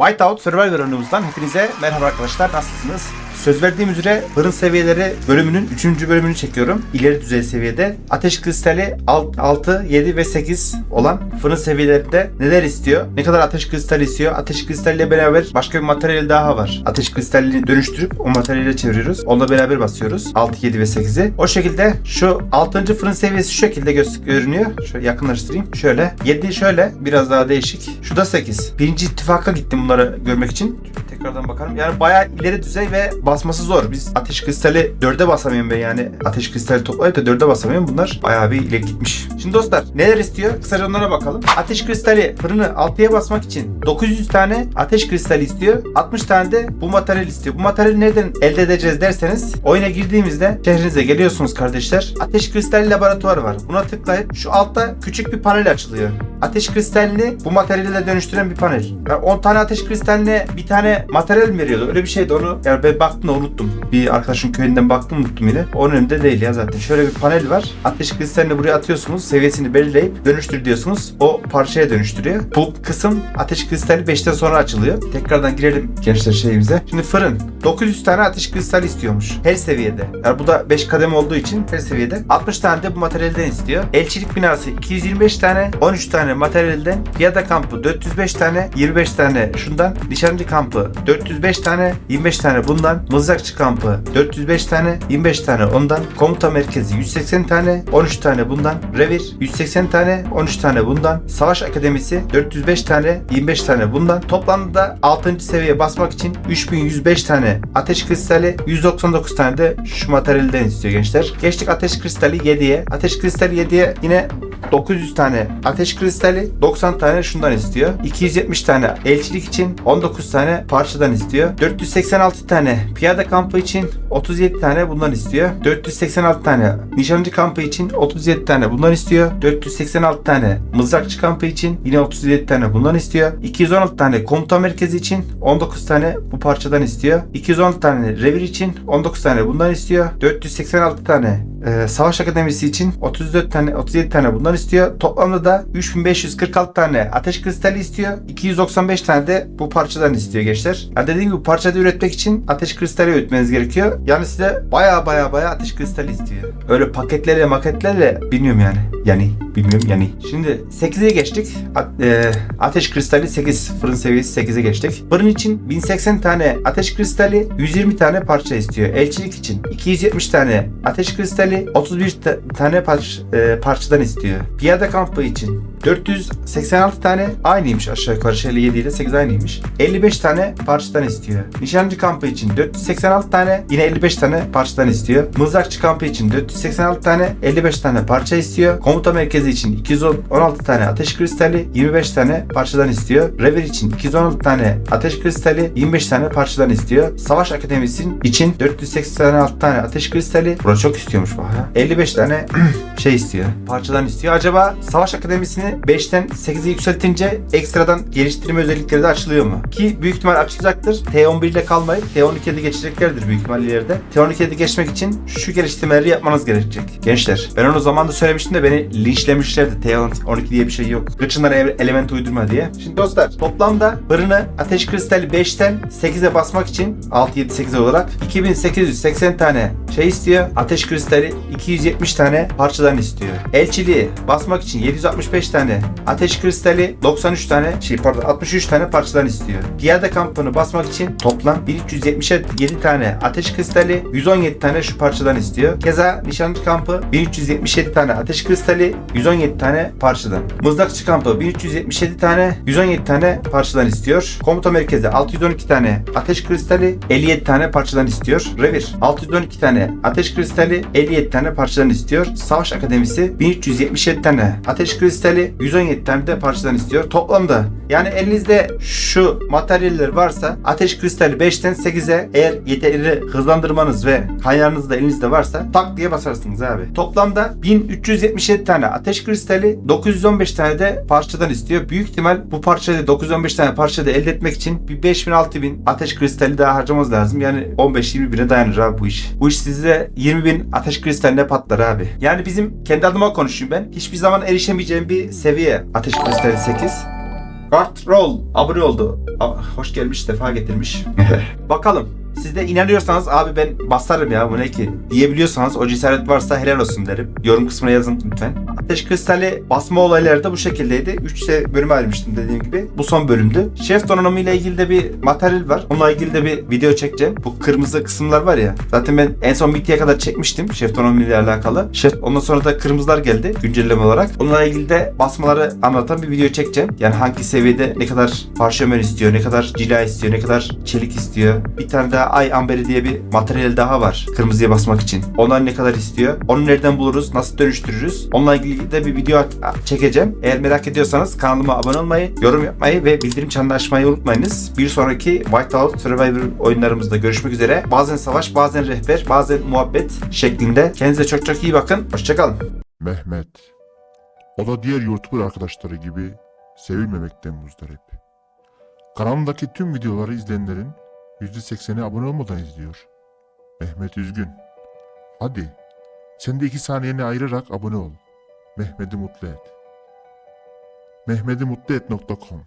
Whiteout Survivor oyunumuzdan hepinize merhaba arkadaşlar. Nasılsınız? Söz verdiğim üzere fırın seviyeleri bölümünün 3. bölümünü çekiyorum. İleri düzey seviyede. Ateş kristali 6, 7 ve 8 olan fırın seviyelerinde neler istiyor? Ne kadar ateş kristali istiyor? Ateş kristaliyle beraber başka bir materyal daha var. Ateş kristalini dönüştürüp o materyale çeviriyoruz. Onunla beraber basıyoruz. 6, 7 ve 8'i. O şekilde şu 6. fırın seviyesi şu şekilde gö- görünüyor. Şöyle yakınlaştırayım. Şöyle. 7 şöyle. Biraz daha değişik. Şu da 8. Birinci ittifaka gittim bunları görmek için. Tekrardan bakalım. Yani bayağı ileri düzey ve basması zor. Biz ateş kristali 4'e basamıyorum ben yani. Ateş kristali toplayıp da 4'e basamıyorum. Bunlar bayağı bir ileri gitmiş. Şimdi dostlar neler istiyor? Kısaca onlara bakalım. Ateş kristali fırını 6'ya basmak için 900 tane ateş kristali istiyor. 60 tane de bu materyal istiyor. Bu materyali nereden elde edeceğiz derseniz oyuna girdiğimizde şehrinize geliyorsunuz kardeşler. Ateş kristali laboratuvarı var. Buna tıklayıp şu altta küçük bir panel açılıyor. Ateş kristalini bu materyale dönüştüren bir panel. Yani 10 tane ateş kristaline bir tane materyal mi veriyordu? Öyle bir şeydi onu. Yani ben baktım da unuttum. Bir arkadaşın köyünden baktım unuttum yine. Onun önünde değil ya zaten. Şöyle bir panel var. Ateş kristalini buraya atıyorsunuz. Seviyesini belirleyip dönüştür diyorsunuz. O parçaya dönüştürüyor. Bu kısım ateş kristali 5'ten sonra açılıyor. Tekrardan girelim gençler şeyimize. Şimdi fırın 900 tane ateş kristali istiyormuş. Her seviyede. Yani bu da 5 kademe olduğu için her seviyede. 60 tane de bu materyalden istiyor. Elçilik binası 225 tane. 13 tane materyalden. Piyada kampı 405 tane. 25 tane şundan. Nişancı kampı 405 tane. 25 tane bundan. Mızrakçı kampı 405 tane. 25 tane ondan. Komuta merkezi 180 tane. 13 tane bundan. Revir 180 tane. 13 tane bundan. Savaş akademisi 405 tane. 25 tane bundan. Toplamda 6. seviyeye basmak için 3105 tane ateş kristali 199 tane de şu materyalden istiyor gençler. Geçtik ateş kristali 7'ye. Ateş kristali 7'ye yine 900 tane ateş kristali, 90 tane şundan istiyor. 270 tane elçilik için 19 tane parçadan istiyor. 486 tane piyade kampı için 37 tane bundan istiyor. 486 tane nişancı kampı için 37 tane bundan istiyor. 486 tane mızrakçı kampı için yine 37 tane bundan istiyor. 216 tane komuta merkezi için 19 tane bu parçadan istiyor. 216 tane revir için 19 tane bundan istiyor. 486 tane ee, Savaş Akademisi için 34 tane 37 tane bundan istiyor. Toplamda da 3546 tane ateş kristali istiyor. 295 tane de bu parçadan istiyor gençler. Ya dediğim gibi parçada üretmek için ateş kristali üretmeniz gerekiyor. Yani size baya baya baya ateş kristali istiyor. Öyle paketlerle maketlerle bilmiyorum yani. Yani bilmiyorum yani. Şimdi 8'e geçtik. A- e, ateş kristali 8 fırın seviyesi 8'e geçtik. Fırın için 1080 tane ateş kristali 120 tane parça istiyor. Elçilik için 270 tane ateş kristali 31 ta- tane parç- e, parçadan istiyor. Piyade kampı için 486 tane aynıymış aşağı yukarı şöyle 7 ile 8 aynıymış. 55 tane parçadan istiyor. Nişancı kampı için 486 tane yine 55 tane parçadan istiyor. Mızrakçı kampı için 486 tane 55 tane parça istiyor. Komuta merkezi için 216 tane ateş kristali 25 tane parçadan istiyor. Revir için 216 tane ateş kristali 25 tane parçadan istiyor. Savaş akademisi için 486 tane ateş kristali. Bura çok istiyormuş bu ha. 55 tane şey istiyor. Parçadan istiyor. Acaba Savaş Akademisi'ni 5'ten 8'e yükseltince ekstradan geliştirme özellikleri de açılıyor mu? Ki büyük ihtimal açılacaktır. T11 ile kalmayıp T12'ye de geçeceklerdir büyük ihtimal ileride. T12'ye de geçmek için şu geliştirmeleri yapmanız gerekecek. Gençler ben onu zamanında söylemiştim de beni linçlemişlerdi. T12 diye bir şey yok. Gıçınlara element uydurma diye. Şimdi dostlar toplamda fırını ateş kristali 5'ten 8'e basmak için 6 7 8 olarak 2880 tane şey istiyor. Ateş kristali 270 tane parçadan istiyor. Elçiliği basmak için 765 tane ateş kristali 93 tane şey pardon 63 tane parçadan istiyor. Piyade kampını basmak için toplam 1377 tane ateş kristali 117 tane şu parçadan istiyor. Keza nişancı kampı 1377 tane ateş kristali 117 tane parçadan. Mızrakçı kampı 1377 tane 117 tane parçadan istiyor. Komuta merkezi 612 tane ateş kristali 57 tane parçadan istiyor. Revir 612 tane ateş kristali 57 tane parçadan istiyor. Savaş Akademisi 1377 tane ateş kristali 117 tane de parçadan istiyor. Toplamda yani elinizde şu materyaller varsa ateş kristali 5'ten 8'e eğer yeterli hızlandırmanız ve kaynağınız da elinizde varsa tak diye basarsınız abi. Toplamda 1377 tane ateş kristali 915 tane de parçadan istiyor. Büyük ihtimal bu parçayı 915 tane parçada elde etmek için bir 5000 6000 ateş kristali daha harcamanız lazım. Yani 15-20 bine dayanır abi bu iş. Bu iş size 20 bin ateş kristaline patlar abi. Yani bizim kendi adıma konuşayım ben. Hiçbir zaman erişemeyeceğim bir seviye ateş kristali 8. Gart Roll abone oldu. Hoş gelmiş, sefa getirmiş. Bakalım. Siz de inanıyorsanız abi ben basarım ya bu ne ki diyebiliyorsanız o cesaret varsa helal olsun derim. Yorum kısmına yazın lütfen. Ateş kristali basma olayları da bu şekildeydi. 3 bölüm ayırmıştım dediğim gibi. Bu son bölümdü. Şef donanımı ile ilgili de bir materyal var. Onunla ilgili de bir video çekeceğim. Bu kırmızı kısımlar var ya. Zaten ben en son BT'ye kadar çekmiştim. Şef donanımı ile alakalı. Şef ondan sonra da kırmızılar geldi güncelleme olarak. Onunla ilgili de basmaları anlatan bir video çekeceğim. Yani hangi seviyede ne kadar parşömen istiyor, ne kadar cila istiyor, ne kadar çelik istiyor. Bir tane daha ay amberi diye bir materyal daha var kırmızıya basmak için. Onlar ne kadar istiyor? Onu nereden buluruz? Nasıl dönüştürürüz? Onunla ilgili de bir video çekeceğim. Eğer merak ediyorsanız kanalıma abone olmayı, yorum yapmayı ve bildirim çanını açmayı unutmayınız. Bir sonraki Whiteout Survivor oyunlarımızda görüşmek üzere. Bazen savaş, bazen rehber, bazen muhabbet şeklinde. Kendinize çok çok iyi bakın. Hoşçakalın. Mehmet. O da diğer YouTuber arkadaşları gibi sevilmemekten muzdarip. Kanalındaki tüm videoları izleyenlerin %80'i abone olmadan izliyor. Mehmet üzgün. Hadi sen de iki saniyeni ayırarak abone ol. Mehmet'i mutlu et. Mehmet'i mutlu et.com